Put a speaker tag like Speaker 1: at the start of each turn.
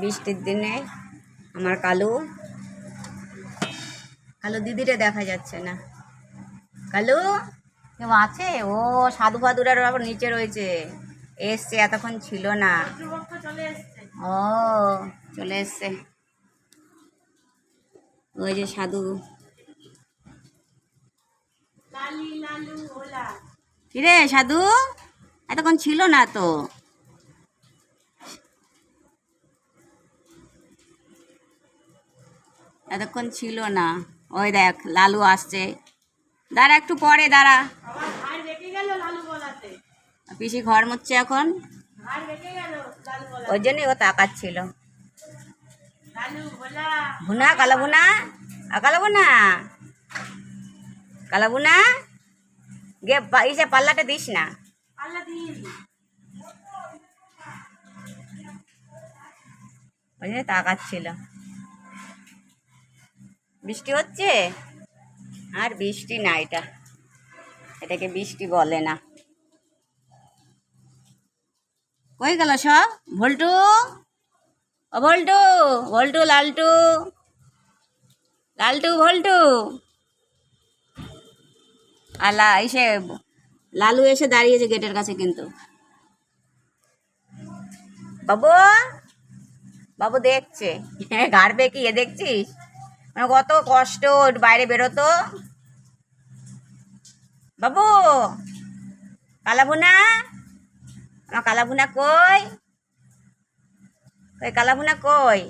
Speaker 1: বৃষ্টির দিনে আমার কালু। কালু দিদিরে দেখা যাচ্ছে না। কালু, কেউ আছে? ও সাধু ফাধুরার আবার নিচে রয়েছে। এসছে, এতক্ষণ ছিল না। ও, চলে এসছে। ওই যে সাধু। কিরে সাধু? এতক্ষণ ছিল না তো। এতক্ষণ ছিল না। ওই দেখ লালু আসছে। দাঁড়া একটু পরে দাঁড়া। পিসি ঘর মুচ্ছে এখন? ওই জন্যই ও তাকাচ্ছিল। ভুনা কালো ভুনা? আ, কালো ভুনা? কালো গে ইসে পাল্লাটা দিস না। ওই জন্য তাকাচ্ছিল। বৃষ্টি হচ্ছে? আর বৃষ্টি না এটা। এটাকে বৃষ্টি বলে না। কই গেল সব? ভল্টু? ও ভল্টু ভল্টু, লালটু। লালটু, ভল্টু। আলা এসে লালু এসে দাঁড়িয়েছে গেটের কাছে কিন্তু। বাবু? বাবু দেখছে। ঘাড় বেঁকিয়ে দেখছিস? মানে কত কষ্ট বাইরে বেরোতো। বাবু কালাভুনা? আমার কালাভুনা কই? কই কালাভুনা কই?